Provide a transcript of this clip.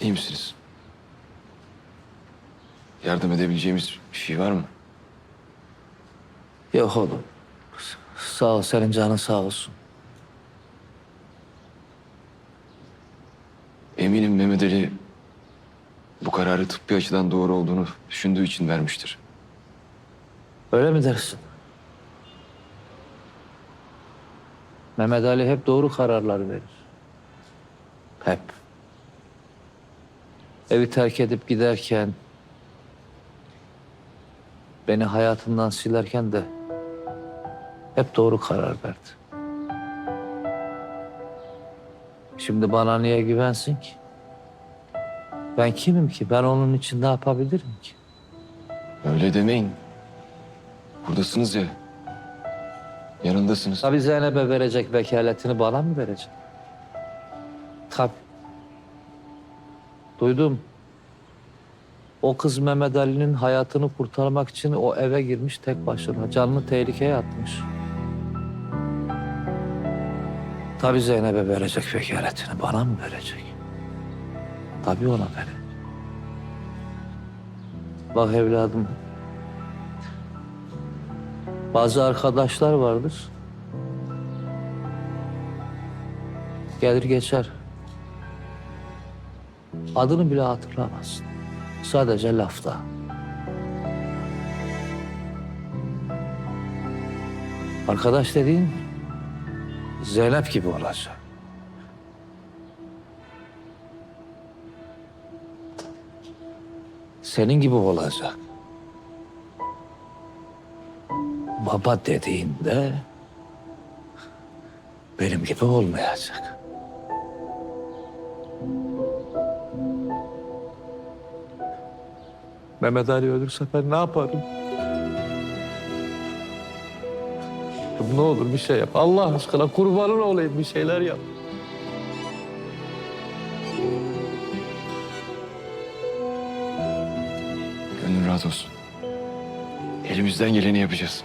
İyi misiniz? Yardım edebileceğimiz bir şey var mı? Yok oğlum. Sağ ol senin canın sağ olsun. Eminim Mehmet Ali bu kararı tıbbi açıdan doğru olduğunu düşündüğü için vermiştir. Öyle mi dersin? Mehmet Ali hep doğru kararlar verir. Hep. Evi terk edip giderken, beni hayatından silerken de hep doğru karar verdi. Şimdi bana niye güvensin ki? Ben kimim ki? Ben onun için ne yapabilirim ki? Öyle demeyin. Buradasınız ya. Yanındasınız. Tabii Zeynep'e verecek vekaletini bana mı verecek? Tabii. Duydum. O kız Mehmet Ali'nin hayatını kurtarmak için o eve girmiş tek başına. Canını tehlikeye atmış. Tabii Zeynep'e verecek vekaletini bana mı verecek? Tabii ona verecek. Bak evladım. Bazı arkadaşlar vardır. Gelir geçer. Adını bile hatırlamazsın. Sadece lafta. Arkadaş dediğin Zeynep gibi olacak. Senin gibi olacak. Baba dediğinde benim gibi olmayacak. Mehmet Ali ölürse ben ne yaparım? Ne olur bir şey yap. Allah aşkına kurbanın olayım bir şeyler yap. Gönlün rahat olsun. Elimizden geleni yapacağız.